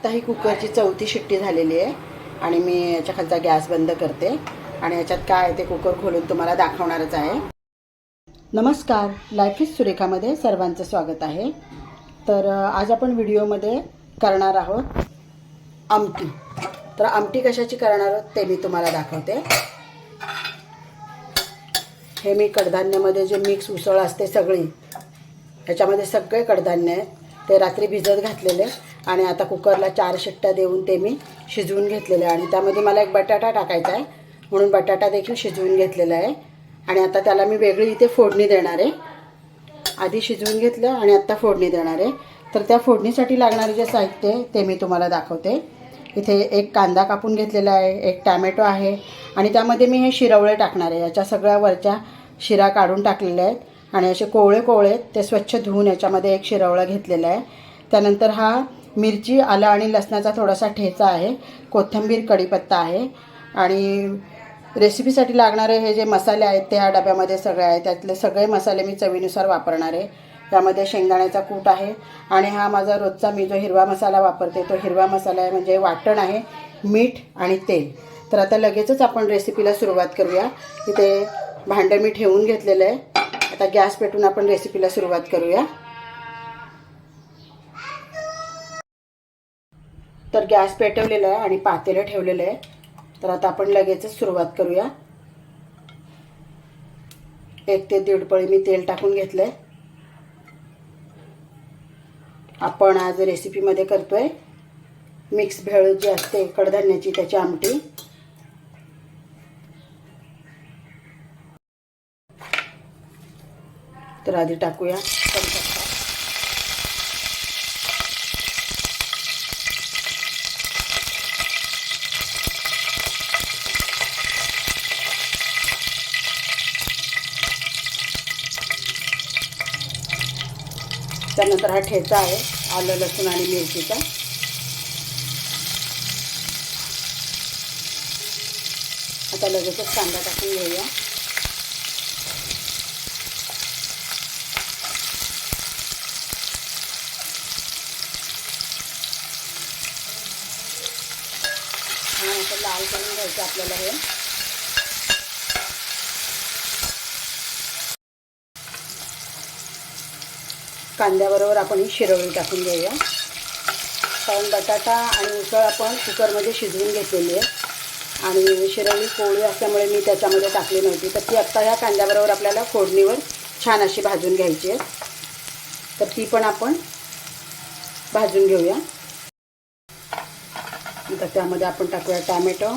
आत्ता ही कुकरची चौथी शिट्टी झालेली आहे आणि मी याच्या खालचा गॅस बंद करते आणि याच्यात काय आहे ते कुकर खोलून तुम्हाला दाखवणारच आहे. नमस्कार लाईफ इज सुरेखामध्ये सर्वांचं स्वागत आहे. तर आज आपण व्हिडिओमध्ये करणार आहोत आमटी. तर आमटी कशाची करणार आहोत ते मी तुम्हाला दाखवते. हे मी कडधान्यामध्ये जे मिक्स उसळ असते सगळी ह्याच्यामध्ये सगळे कडधान्य आहेत. ते रात्री भिजत घातलेले आणि आता कुकरला चार शिट्ट्या देऊन ते मी शिजवून घेतलेले आणि त्यामध्ये मला एक बटाटा टाकायचा आहे. म्हणून बटाटा देखील शिजवून घेतलेला आहे. आणि आता त्याला मी वेगळी इथे फोडणी देणार आहे. आधी शिजवून घेतलं आणि आत्ता फोडणी देणार आहे. तर त्या फोडणीसाठी लागणारे जे साहित्य आहे ते मी तुम्हाला दाखवते. इथे एक कांदा कापून घेतलेला आहे एक टॅमॅटो आहे आणि त्यामध्ये मी हे शिरवळे टाकणार आहे. याच्या सगळ्या वरच्या शिरा काढून टाकलेल्या आहेत. आणि असे कोवळे कोवळे ते स्वच्छ धुवून याच्यामध्ये एक शिरवळा घेतलेला आहे. त्यानंतर हा मिरची आलं आणि लसणाचा थोडासा ठेचा आहे. कोथिंबीर कढीपत्ता आहे. आणि रेसिपीसाठी लागणारे हे जे मसाले आहेत ते ह्या डब्यामध्ये सगळे आहेत. त्यातले सगळे मसाले मी चवीनुसार वापरणार आहे. त्यामध्ये शेंगदाण्याचा कूट आहे. आणि हा माझा रोजचा मी जो हिरवा मसाला वापरते तो हिरवा मसाला आहे म्हणजे वाटण आहे मीठ आणि तेल. तर आता लगेचच आपण रेसिपीला सुरुवात करूया. इथे भांडं मी ठेवून घेतलेलं आहे. आता गॅस पेटून आपण रेसिपीला सुरुवात करूया. तर गॅस पेटवलेला आहे आणि पातेलं ठेवलेलं आहे. तर आता आपण लगेचच सुरुवात करूया. एक ते दीड पळी मी तेल टाकून घेतलंय. आपण आज रेसिपीमध्ये करतोय. मिक्स भेळ जी असते कडधान्याची त्याची आमटी. तर आधी टाकूया. कढीपत्ता त्यानंतर हा ठेचा आहे आलं लसूण आणि मिरचीचा. आता लगेचच कांदा टाकून घेऊया. हा असं लाल करून घ्यायचं आपल्याला हे. कांद्याबरोबर आपण ही शिरवळी टाकून घेऊया. कारण बटाटा आणि उसळ आपण कुकरमध्ये शिजवून घेतलेली आहे. आणि शिरवळी कोवळी असल्यामुळे मी त्याच्यामध्ये टाकली नव्हती. तर ती आत्ता ह्या कांद्याबरोबर आपल्याला फोडणीवर छान अशी भाजून घ्यायची आहे. तर ती पण आपण भाजून घेऊया. आता त्यामध्ये आपण टाकूया टॅमॅटो.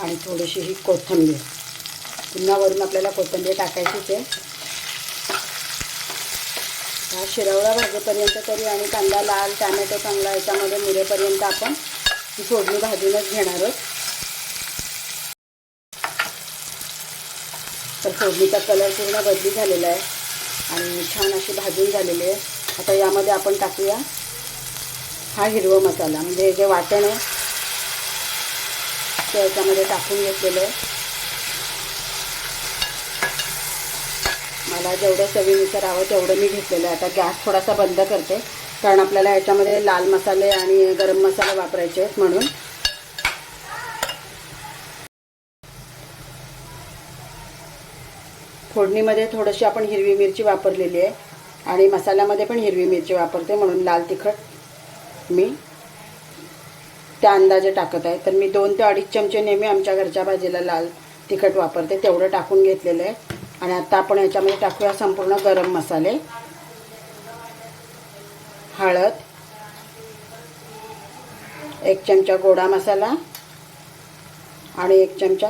आणि थोडीशी ही कोथिंबीर. पुन्हा वरून आपल्याला कोथिंबीर टाकायचीच आहे हा शिरवळा भाजेपर्यंत तरी आणि कांदा लाल टॅमॅटो चांगला याच्यामध्ये मुरेपर्यंत आपण ही फोडणी भाजूनच घेणार आहोत. तर फोडणीचा कलर पूर्ण बदली झालेला आहे. आणि छान अशी भाजून झालेली आहे. आता यामध्ये आपण टाकूया हा हिरवा मसाला. म्हणजे जे वाटण आहे ते याच्यामध्ये टाकून घेतलेलं आहे. मला जेवढं चवीनुसार हवं तेवढं मी घेतलेलं आहे. आता गॅस थोडासा बंद करते कारण आपल्याला याच्यामध्ये लाल मसाले आणि गरम मसाले वापरायचे आहेत म्हणून. फोडणीमध्ये थोडीशी आपण हिरवी मिरची वापरलेली आहे. आणि मसाल्यामध्ये पण हिरवी मिरची वापरते म्हणून लाल तिखट मी त्या अंदाजे टाकत आहे. तर मी दोन ते अडीच चमचे नेहमी आमच्या घरच्या भाजीला लाल तिखट वापरते. तेवढं टाकून घेतलेलं आहे. आणि आता आपण याच्यामध्ये टाकूया संपूर्ण गरम मसाले. हळद एक चमचा गोडा मसाला आणि एक चमचा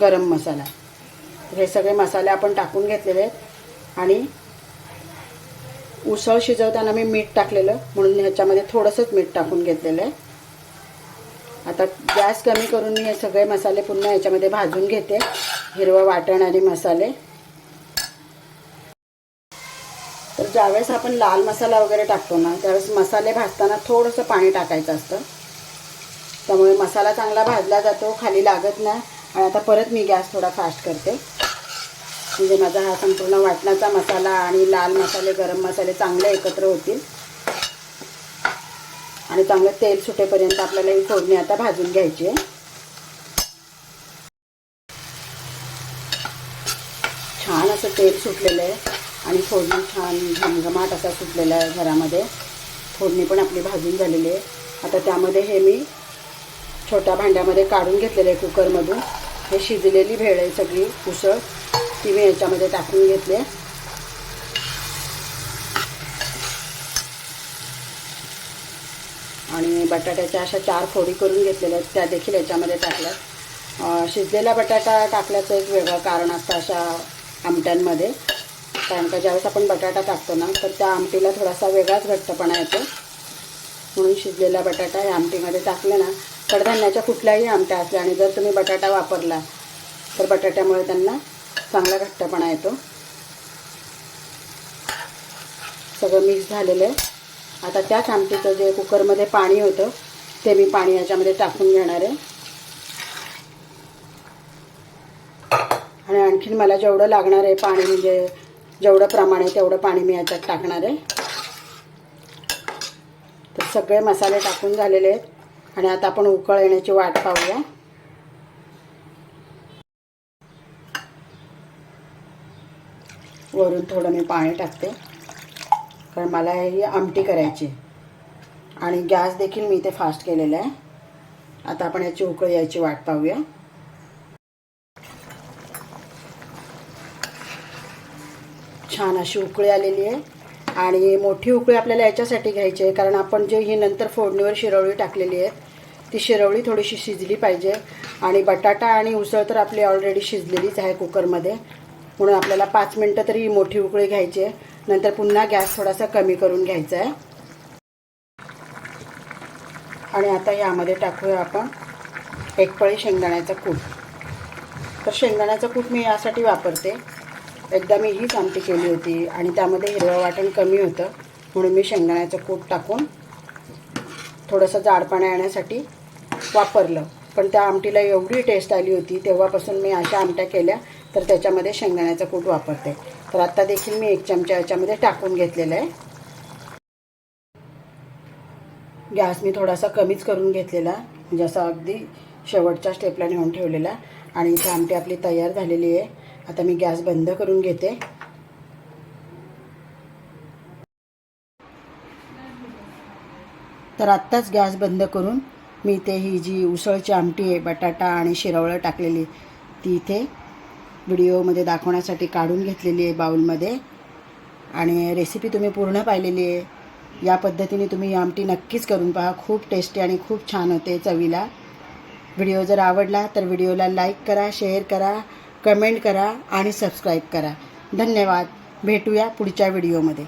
गरम मसाला. हे सगळे मसाले आपण टाकून घेतलेले आहेत. आणि उसळ शिजवताना मी मीठ टाकलेलं म्हणून ह्याच्यामध्ये थोडंसंच मीठ टाकून घेतलेलं आहे. आता गॅस कमी करून मी हे सगळे मसाले पुन्हा याच्यामध्ये भाजून घेते हिरवं वाटण आणि मसाले. तर ज्यावेळेस आपण लाल मसाला वगैरे टाकतो ना त्यावेळेस मसाले भाजताना थोडंसं पाणी टाकायचं असतं. त्यामुळे मसाला चांगला भाजला जातो खाली लागत नाही. आणि आता परत मी गॅस थोडा फास्ट करते. म्हणजे माझा हा संपूर्ण वाटणाचा मसाला आणि लाल मसाले गरम मसाले चांगले एकत्र होतील. आणि चांगलं तेल सुटेपर्यंत आपल्याला ही फोडणी आता भाजून घ्यायची आहे. छान असं तेल सुटलेलं आहे आणि फोडणी छान घमघमाट असा सुटलेला आहे घरामध्ये. फोडणी पण आपली भाजून झालेली आहे. आता त्यामध्ये हे मी छोट्या भांड्यामध्ये काढून घेतलेलं आहे कुकरमधून हे शिजलेली भेळ आहे सगळी उसळ. ती मी याच्यामध्ये टाकून घेतले. आणि बटाट्याच्या अशा चार फोडी करून घेतलेल्या आहेत त्या देखील याच्यामध्ये टाकल्यात. शिजलेला बटाटा टाकल्याचं एक वेगळं कारण असतं अशा आमट्यांमध्ये. कारण का ज्यावेळेस आपण बटाटा टाकतो ना तर त्या आमटीला थोडासा वेगळाच घट्टपणा येतो. म्हणून शिजलेला बटाटा या आमटीमध्ये टाकले ना कडधान्याच्या कुठल्याही आमट्या असल्या आणि जर तुम्ही बटाटा वापरला तर बटाट्यामुळे त्यांना चांगला घट्टपणा येतो. सगळं मिक्स झालेलं आहे. आता त्याच आमटीचं जे कुकरमध्ये पाणी होतं ते मी पाणी याच्यामध्ये टाकून घेणार आहे. आणि आणखीन मला जेवढं लागणार आहे पाणी म्हणजे जेवढं प्रमाण आहे तेवढं पाणी मी याच्यात टाकणार आहे. तर सगळे मसाले टाकून झालेले आहेत. आणि आता आपण उकळ येण्याची वाट पाहूया. वरून थोडं मी पाणी टाकते. कारण मला ही आमटी करायची आणि गॅस देखील मी इथे फास्ट केलेला आहे. आता आपण याची उकळ यायची वाट पाहूया. छान अशी उकळी आलेली आहे. आणि मोठी उकळी आपल्याला याच्यासाठी घ्यायची आहे. कारण आपण जे ही नंतर फोडणीवर शिरवळी टाकलेली आहे ती शिरवळी थोडीशी शिजली पाहिजे. आणि बटाटा आणि उसळ तर आपली ऑलरेडी शिजलेलीच आहे कुकरमध्ये म्हणून आपल्याला पाच मिनटं तरी मोठी उकळी घ्यायची आहे. नंतर पुन्हा गॅस थोडासा कमी करून घ्यायचा आहे. आणि आता यामध्ये टाकूया आपण एक पळी शेंगदाण्याचा कूट. तर शेंगदाण्याचं कूट मी यासाठी वापरते. एकदा मी हीच आमटी केली होती आणि त्यामध्ये हिरवं वाटण कमी होतं. म्हणून मी शेंगदाण्याचं कूट टाकून थोडंसं जाडपणा येण्यासाठी वापरलं. पण त्या आमटीला एवढी टेस्ट आली होती तेव्हापासून मी अशा आमट्या केल्या तर त्याच्यामध्ये शेंगदाण्याचं कूट वापरते. तर आत्ता देखील मी एक चमचा याच्यामध्ये टाकून घेतलेलं आहे. गॅस मी थोडासा कमीच करून घेतलेला म्हणजे असा अगदी शेवटच्या स्टेपला नेऊन ठेवलेला आणि इथे आमटी आपली तयार झालेली आहे. आता मी गॅस बंद करून घेते. तर आत्ताच गॅस बंद करून मी इथे ही जी उसळची आमटी आहे बटाटा आणि शिरवळं टाकलेली ती इथे व्हिडिओमध्ये दाखवण्यासाठी काढून घेतलेली आहे बाऊलमध्ये आणि रेसिपी तुम्ही पूर्ण पाहिलेली आहे. या पद्धतीने तुम्ही ही आमटी नक्कीच करून पहा. खूप टेस्टी आणि खूप छान होते चवीला. व्हिडिओ जर आवडला तर व्हिडिओला लाईक करा शेअर करा कमेंट करा आणि सबस्क्राईब करा. धन्यवाद. भेटूया पुढच्या व्हिडिओमध्ये.